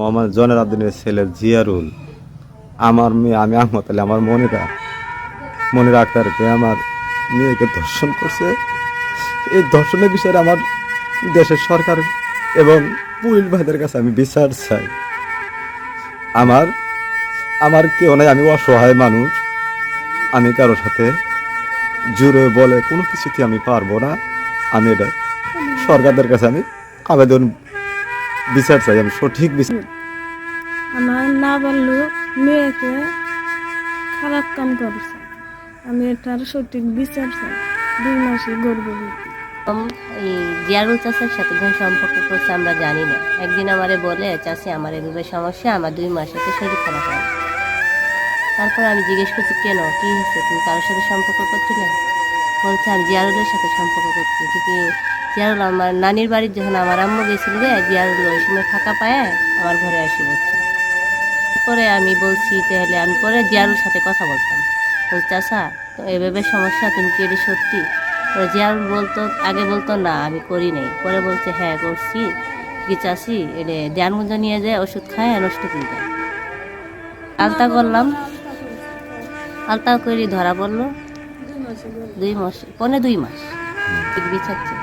আমার জনের আদিনের ছেলে জিয়ারুল। আমার মেয়ে, আমি আহমদ আলী, আমার মনিরা। মনিরা আক্তারকে আমার মেয়েকে ধর্ষণ করছে। এই ধর্ষণের বিষয়ে আমার দেশের সরকার এবং পুলিশ ভাইদের কাছে আমি বিচার চাই। আমার আমার কেউ নাই, আমি অসহায় মানুষ। আমি কারোর সাথে জুড়ে বলে কোনো কিছুতে আমি পারব না। আমি এটা সরকারদের কাছে আমি আবেদন বিচার চাই আমি সঠিক বিচার আমার না বলল মেয়েকে খারাপ কাম করছে। আমি এটার সঠিক বিচার চাই। দুই মাসে গর্ভবতী। জিয়ারুল চাষের সাথে কোন সম্পর্ক করছে আমরা জানি না। একদিন আমারে বলে চাষি আমার এভাবে সমস্যা আমার দুই মাস সাথে শরীর খারাপ হয় তারপর আমি জিজ্ঞেস করছি কেন? কি হয়েছে? তুমি কারোর সাথে সম্পর্ক করছিলে? বলছে, আমি জিয়ারুলের সাথে সম্পর্ক করছি। ঠিকই জিয়ারুল আমার নানির বাড়ির যখন আমার আম্মু গেছিল যে জিয়ারুল ওই সময় ফাঁকা পায় আমার ঘরে আসি বলছে। পরে আমি বলছি, তাহলে আমি পরে জিয়ারুর সাথে কথা বলতাম। বলছি চাষা তো এভাবে সমস্যা, তুমি কি এটা সত্যি? পরে জিয়ারুল বলতো, আগে বলতো, না, আমি করি নাই। পরে বলছে হ্যাঁ করছি। কি চাষি এটা ধ্যানগুঞ্জ নিয়ে যায়, ওষুধ খায় নষ্ট করে দেয়। আলতা করলাম। আলতা করে ধরা পড়ল। দুই মাস পনেরো দুই মাস। বিচারছে